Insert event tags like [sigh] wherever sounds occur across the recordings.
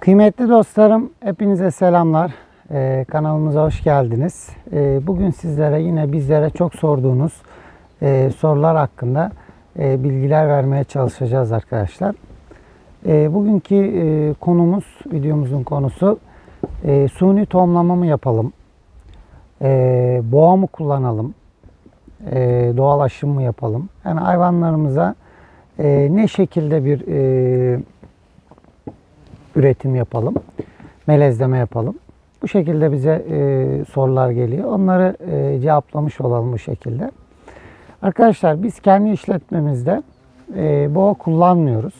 Kıymetli dostlarım, hepinize selamlar. Ee, kanalımıza hoş geldiniz. Ee, bugün sizlere yine bizlere çok sorduğunuz e, sorular hakkında e, bilgiler vermeye çalışacağız arkadaşlar. E, bugünkü e, konumuz, videomuzun konusu e, suni tohumlama mı yapalım? E, boğa mı kullanalım? E, doğal aşım mı yapalım? Yani hayvanlarımıza e, ne şekilde bir e, üretim yapalım, melezleme yapalım. Bu şekilde bize e, sorular geliyor. Onları e, cevaplamış olalım bu şekilde. Arkadaşlar biz kendi işletmemizde e, boğa kullanmıyoruz.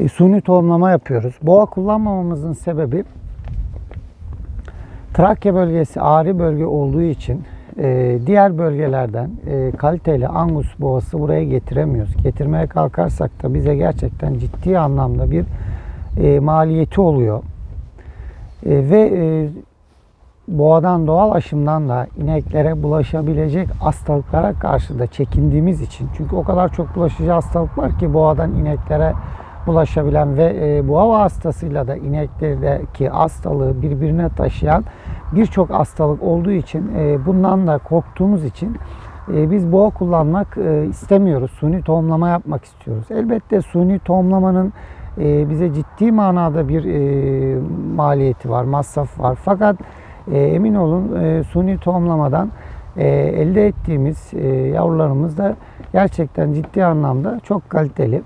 E, suni tohumlama yapıyoruz. Boğa kullanmamamızın sebebi Trakya bölgesi ağrı bölge olduğu için e, diğer bölgelerden e, kaliteli Angus boğası buraya getiremiyoruz. Getirmeye kalkarsak da bize gerçekten ciddi anlamda bir e, maliyeti oluyor. E, ve boğadan doğal aşımdan da ineklere bulaşabilecek hastalıklara karşı da çekindiğimiz için çünkü o kadar çok bulaşıcı hastalık var ki boğadan ineklere bulaşabilen ve e, boğa vasıtasıyla da ineklerdeki hastalığı birbirine taşıyan birçok hastalık olduğu için e, bundan da korktuğumuz için e, biz boğa kullanmak e, istemiyoruz. Suni tohumlama yapmak istiyoruz. Elbette suni tohumlamanın e, bize ciddi manada bir e, maliyeti var, masraf var. Fakat e, emin olun e, suni tohumlamadan e, elde ettiğimiz e, yavrularımız da gerçekten ciddi anlamda çok kaliteli.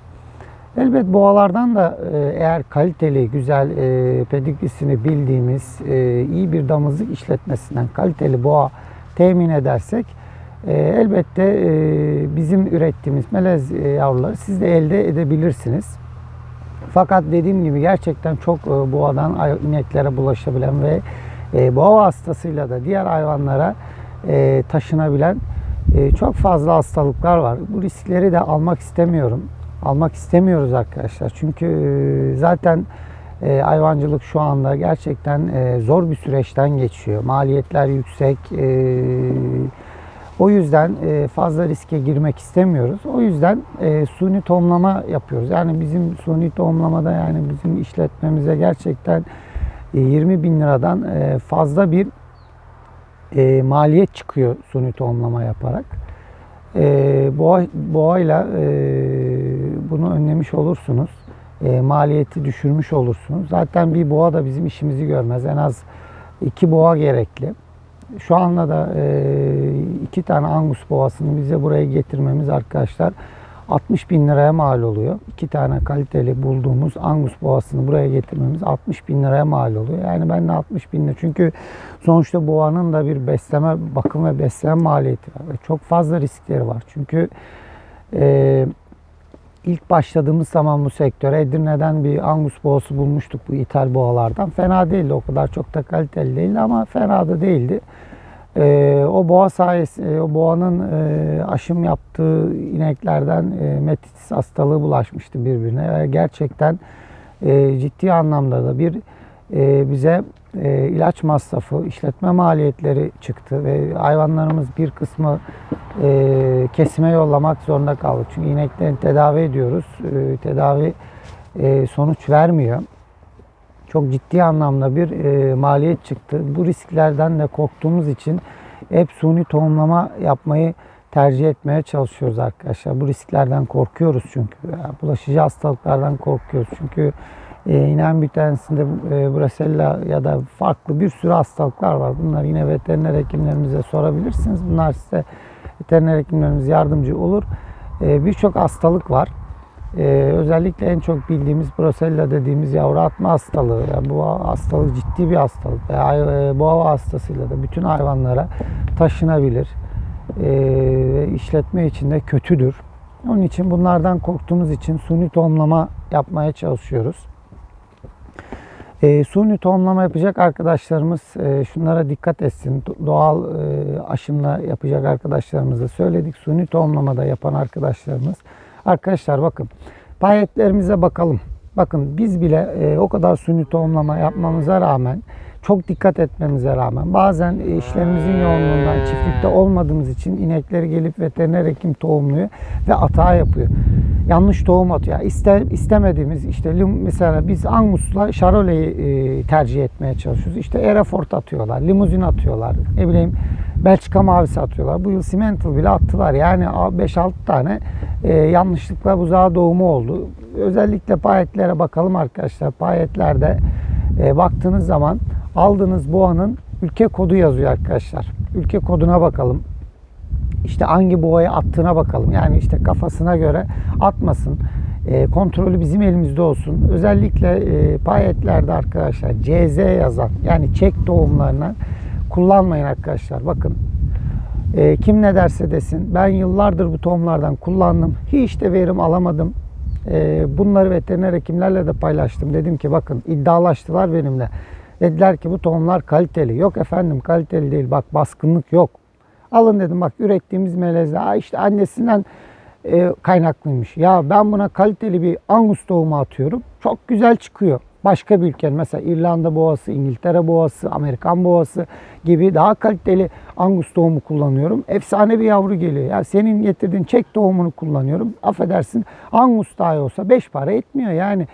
Elbet boğalardan da e, eğer kaliteli, güzel, e, pedigrisini bildiğimiz, e, iyi bir damızlık işletmesinden kaliteli boğa temin edersek e, elbette e, bizim ürettiğimiz melez e, yavruları siz de elde edebilirsiniz. Fakat dediğim gibi gerçekten çok e, boğadan ineklere bulaşabilen ve e, boğa vasıtasıyla da diğer hayvanlara e, taşınabilen e, çok fazla hastalıklar var. Bu riskleri de almak istemiyorum. Almak istemiyoruz arkadaşlar. Çünkü e, zaten e, hayvancılık şu anda gerçekten e, zor bir süreçten geçiyor. Maliyetler yüksek. E, o yüzden fazla riske girmek istemiyoruz. O yüzden suni tohumlama yapıyoruz. Yani bizim suni tohumlamada yani bizim işletmemize gerçekten e, 20 bin liradan fazla bir maliyet çıkıyor suni tohumlama yaparak. E, boğa, boğayla e, bunu önlemiş olursunuz. E, maliyeti düşürmüş olursunuz. Zaten bir boğa da bizim işimizi görmez. En az iki boğa gerekli. Şu anda da e, iki tane Angus boğasını bize buraya getirmemiz arkadaşlar 60 bin liraya mal oluyor. İki tane kaliteli bulduğumuz Angus boğasını buraya getirmemiz 60 bin liraya mal oluyor. Yani ben de 60 bin lira. Çünkü sonuçta boğanın da bir besleme, bakım ve besleme maliyeti var. Ve çok fazla riskleri var. Çünkü e, ilk başladığımız zaman bu sektöre Edirne'den bir Angus boğası bulmuştuk bu ithal boğalardan. Fena değildi. O kadar çok da kaliteli değildi ama fena da değildi. Ee, o boğa sayesinde, o boğanın e, aşım yaptığı ineklerden e, metitis hastalığı bulaşmıştı birbirine. Ve gerçekten e, ciddi anlamda da bir e, bize e, ilaç masrafı, işletme maliyetleri çıktı ve hayvanlarımız bir kısmı e, kesime yollamak zorunda kaldık. Çünkü ineklerini tedavi ediyoruz. E, tedavi e, sonuç vermiyor. Çok ciddi anlamda bir e, maliyet çıktı. Bu risklerden de korktuğumuz için hep suni tohumlama yapmayı tercih etmeye çalışıyoruz arkadaşlar. Bu risklerden korkuyoruz çünkü. Bulaşıcı hastalıklardan korkuyoruz. Çünkü e, inen bir tanesinde e, Brusella ya da farklı bir sürü hastalıklar var. Bunlar yine veteriner hekimlerimize sorabilirsiniz. Bunlar size veteriner hekimlerimiz yardımcı olur. E, Birçok hastalık var. E, özellikle en çok bildiğimiz Brusella dediğimiz yavru atma hastalığı. Yani bu hastalık ciddi bir hastalık. Veya e, boğa hastasıyla da bütün hayvanlara taşınabilir. E, işletme için de kötüdür. Onun için bunlardan korktuğumuz için suni tohumlama yapmaya çalışıyoruz. E, suni tohumlama yapacak arkadaşlarımız e, şunlara dikkat etsin. Do- Doğal e, aşımla yapacak arkadaşlarımıza söyledik. Suni tohumlamada yapan arkadaşlarımız. Arkadaşlar bakın payetlerimize bakalım. Bakın biz bile e, o kadar suni tohumlama yapmamıza rağmen çok dikkat etmemize rağmen bazen e, işlerimizin yoğunluğundan çiftlikte olmadığımız için inekleri gelip veteriner hekim tohumluyor ve hata yapıyor. Yanlış tohum atıyor. Yani iste, istemediğimiz işte mesela biz Angus'la Charolet'i e, tercih etmeye çalışıyoruz. İşte Hereford atıyorlar, limuzin atıyorlar, ne bileyim Belçika mavisi atıyorlar. Bu yıl Simmental bile attılar. Yani 5-6 tane e, yanlışlıkla buzağı doğumu oldu. Özellikle payetlere bakalım arkadaşlar. Payetlerde e, baktığınız zaman aldığınız boğanın ülke kodu yazıyor arkadaşlar. Ülke koduna bakalım işte hangi boğaya attığına bakalım. Yani işte kafasına göre atmasın. E, kontrolü bizim elimizde olsun. Özellikle e, payetlerde arkadaşlar CZ yazan yani çek tohumlarını kullanmayın arkadaşlar. Bakın e, kim ne derse desin ben yıllardır bu tohumlardan kullandım. Hiç de verim alamadım. E, bunları veteriner hekimlerle de paylaştım. Dedim ki bakın iddialaştılar benimle. Dediler ki bu tohumlar kaliteli. Yok efendim kaliteli değil. Bak baskınlık yok. Alın dedim bak ürettiğimiz melezler Aa işte annesinden e, kaynaklıymış. Ya ben buna kaliteli bir angus tohumu atıyorum. Çok güzel çıkıyor. Başka bir ülkenin mesela İrlanda boğası, İngiltere boğası, Amerikan boğası gibi daha kaliteli angus tohumu kullanıyorum. Efsane bir yavru geliyor. Ya senin getirdiğin çek tohumunu kullanıyorum. Affedersin angus dahi olsa 5 para etmiyor yani.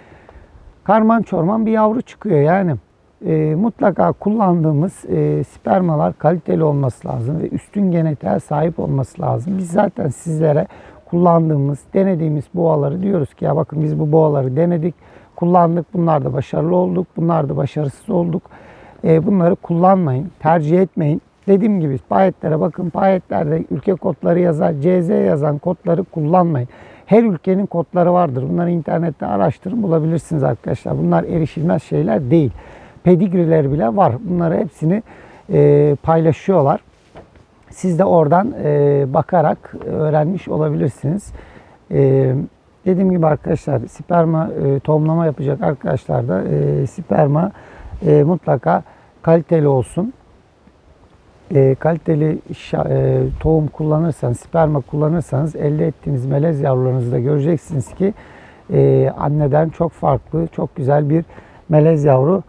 Karman çorman bir yavru çıkıyor yani e, mutlaka kullandığımız e, spermalar kaliteli olması lazım ve üstün genetiğe sahip olması lazım. Biz zaten sizlere kullandığımız, denediğimiz boğaları diyoruz ki ya bakın biz bu boğaları denedik, kullandık, bunlar da başarılı olduk, bunlar da başarısız olduk. E, bunları kullanmayın, tercih etmeyin. Dediğim gibi payetlere bakın, payetlerde ülke kodları yazar, CZ yazan kodları kullanmayın. Her ülkenin kodları vardır. Bunları internette araştırın bulabilirsiniz arkadaşlar. Bunlar erişilmez şeyler değil pedigriler bile var. Bunları hepsini e, paylaşıyorlar. Siz de oradan e, bakarak öğrenmiş olabilirsiniz. E, dediğim gibi arkadaşlar sperma e, tohumlama yapacak arkadaşlar da e, sperma e, mutlaka kaliteli olsun. E, kaliteli şa- e, tohum kullanırsanız, sperma kullanırsanız elde ettiğiniz melez yavrularınızda göreceksiniz ki e, anneden çok farklı, çok güzel bir melez yavru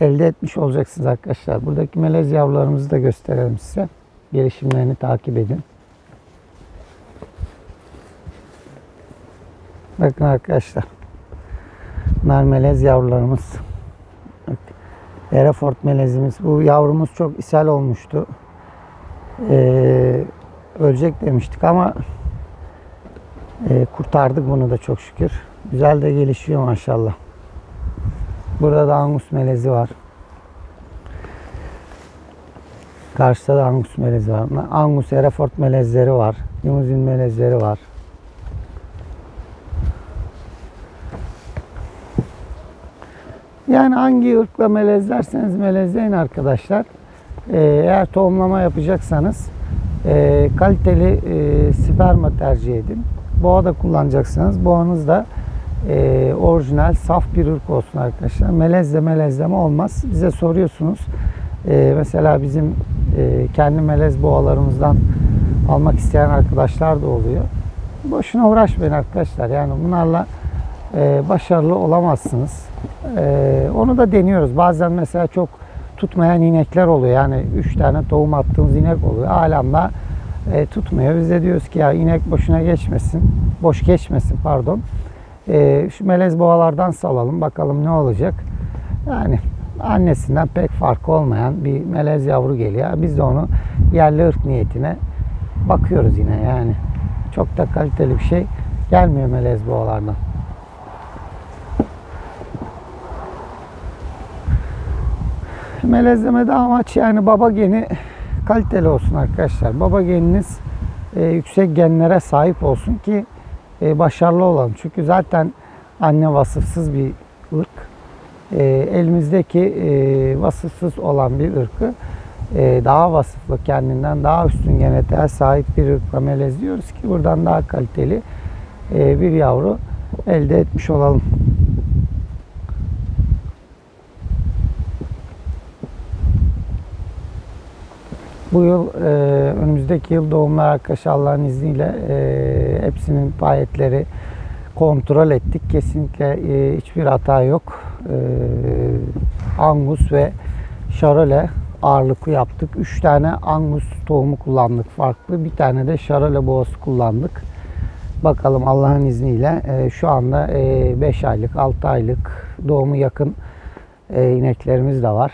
elde etmiş olacaksınız arkadaşlar. Buradaki melez yavrularımızı da gösterelim size. Gelişimlerini takip edin. Bakın arkadaşlar. Bunlar melez yavrularımız. Bak, Hereford melezimiz. Bu yavrumuz çok ishal olmuştu. Ee, ölecek demiştik ama e, kurtardık bunu da çok şükür. Güzel de gelişiyor maşallah. Burada da Angus melezi var. Karşıda da Angus melezi var. Angus Hereford melezleri var. Limuzin melezleri var. Yani hangi ırkla melezlerseniz melezleyin arkadaşlar. Ee, eğer tohumlama yapacaksanız e, kaliteli e, sperma tercih edin. Boğa da kullanacaksanız boğanız da e, orijinal saf bir ırk olsun arkadaşlar. Melezle melezleme olmaz. Bize soruyorsunuz. E, mesela bizim e, kendi melez boğalarımızdan almak isteyen arkadaşlar da oluyor. Boşuna uğraşmayın arkadaşlar. Yani bunlarla e, başarılı olamazsınız. E, onu da deniyoruz. Bazen mesela çok tutmayan inekler oluyor. Yani 3 tane tohum attığımız inek oluyor. Alemde e, tutmuyor. Biz de diyoruz ki ya inek boşuna geçmesin. Boş geçmesin pardon. E, şu melez boğalardan salalım. Bakalım ne olacak. Yani annesinden pek farkı olmayan bir melez yavru geliyor. Biz de onu yerli ırk niyetine bakıyoruz yine yani. Çok da kaliteli bir şey gelmiyor melez boğalardan. Melezlemede amaç yani baba geni kaliteli olsun arkadaşlar. Baba geniniz e, yüksek genlere sahip olsun ki e, başarılı olalım. Çünkü zaten anne vasıfsız bir ırk. E, elimizdeki e, vasıfsız olan bir ırkı e, daha vasıflı kendinden daha üstün genetiğe sahip bir ırkla melezliyoruz ki buradan daha kaliteli e, bir yavru elde etmiş olalım. Bu yıl e, önümüzdeki yıl doğumlar arkadaşlar Allah'ın izniyle e, hepsinin payetleri kontrol ettik. Kesinlikle e, hiçbir hata yok. E, Angus ve Charolais ağırlıklı yaptık. 3 tane Angus tohumu kullandık farklı. Bir tane de Charolais boğası kullandık. Bakalım Allah'ın izniyle e, şu anda 5 aylık, 6 aylık doğumu yakın e, ineklerimiz de var.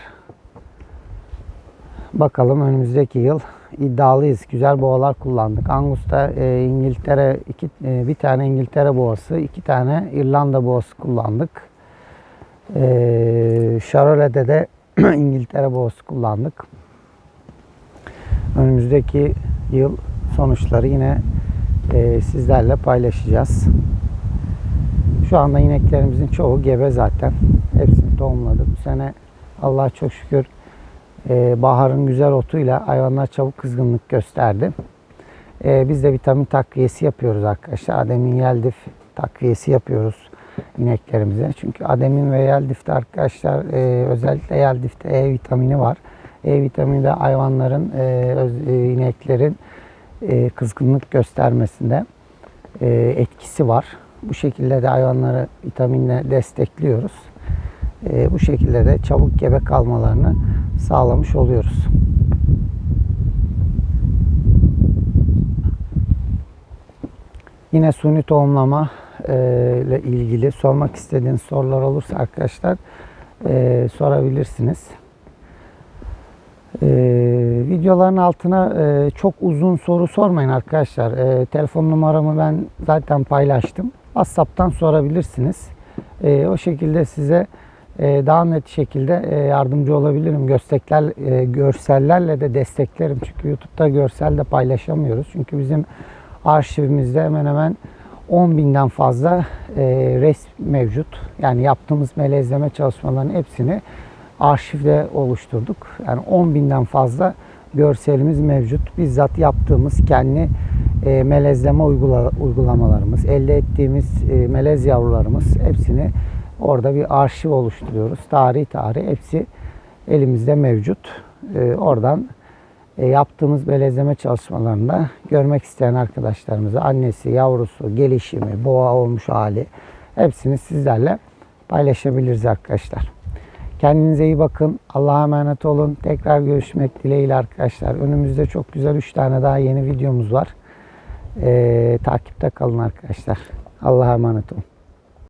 Bakalım önümüzdeki yıl iddialıyız. Güzel boğalar kullandık. Angus'ta e, İngiltere iki, e, bir tane İngiltere boğası, iki tane İrlanda boğası kullandık. E, Charolaise'de de [clears throat] İngiltere boğası kullandık. Önümüzdeki yıl sonuçları yine e, sizlerle paylaşacağız. Şu anda ineklerimizin çoğu gebe zaten. Hepsini tohumladık. Bu sene Allah'a çok şükür e, baharın güzel otuyla hayvanlar çabuk kızgınlık gösterdi. E, biz de vitamin takviyesi yapıyoruz arkadaşlar. Ademin yeldif takviyesi yapıyoruz ineklerimize. Çünkü ademin ve yeldifte arkadaşlar e, özellikle yeldifte E vitamini var. E vitamini de hayvanların, e, e, ineklerin kızgınlık göstermesinde etkisi var. Bu şekilde de hayvanları vitaminle destekliyoruz. E, bu şekilde de çabuk gebe kalmalarını sağlamış oluyoruz. Yine suni tohumlama e, ile ilgili sormak istediğiniz sorular olursa arkadaşlar e, sorabilirsiniz. E, videoların altına e, çok uzun soru sormayın arkadaşlar. E, telefon numaramı ben zaten paylaştım. WhatsApp'tan sorabilirsiniz. E, o şekilde size daha net şekilde e, yardımcı olabilirim. Görstekler, e, görsellerle de desteklerim. Çünkü YouTube'da görsel de paylaşamıyoruz. Çünkü bizim arşivimizde hemen hemen 10 binden fazla e, resim mevcut. Yani yaptığımız melezleme çalışmalarının hepsini arşivde oluşturduk. Yani 10 binden fazla görselimiz mevcut. Bizzat yaptığımız kendi melezleme uygula, uygulamalarımız, elde ettiğimiz melez yavrularımız hepsini orada bir arşiv oluşturuyoruz. Tarih tarih hepsi elimizde mevcut. E, oradan e, yaptığımız melezleme çalışmalarında görmek isteyen arkadaşlarımıza annesi, yavrusu, gelişimi, boğa olmuş hali hepsini sizlerle paylaşabiliriz arkadaşlar. Kendinize iyi bakın. Allah'a emanet olun. Tekrar görüşmek dileğiyle arkadaşlar. Önümüzde çok güzel 3 tane daha yeni videomuz var. Ee, takipte kalın arkadaşlar. Allah'a emanet olun.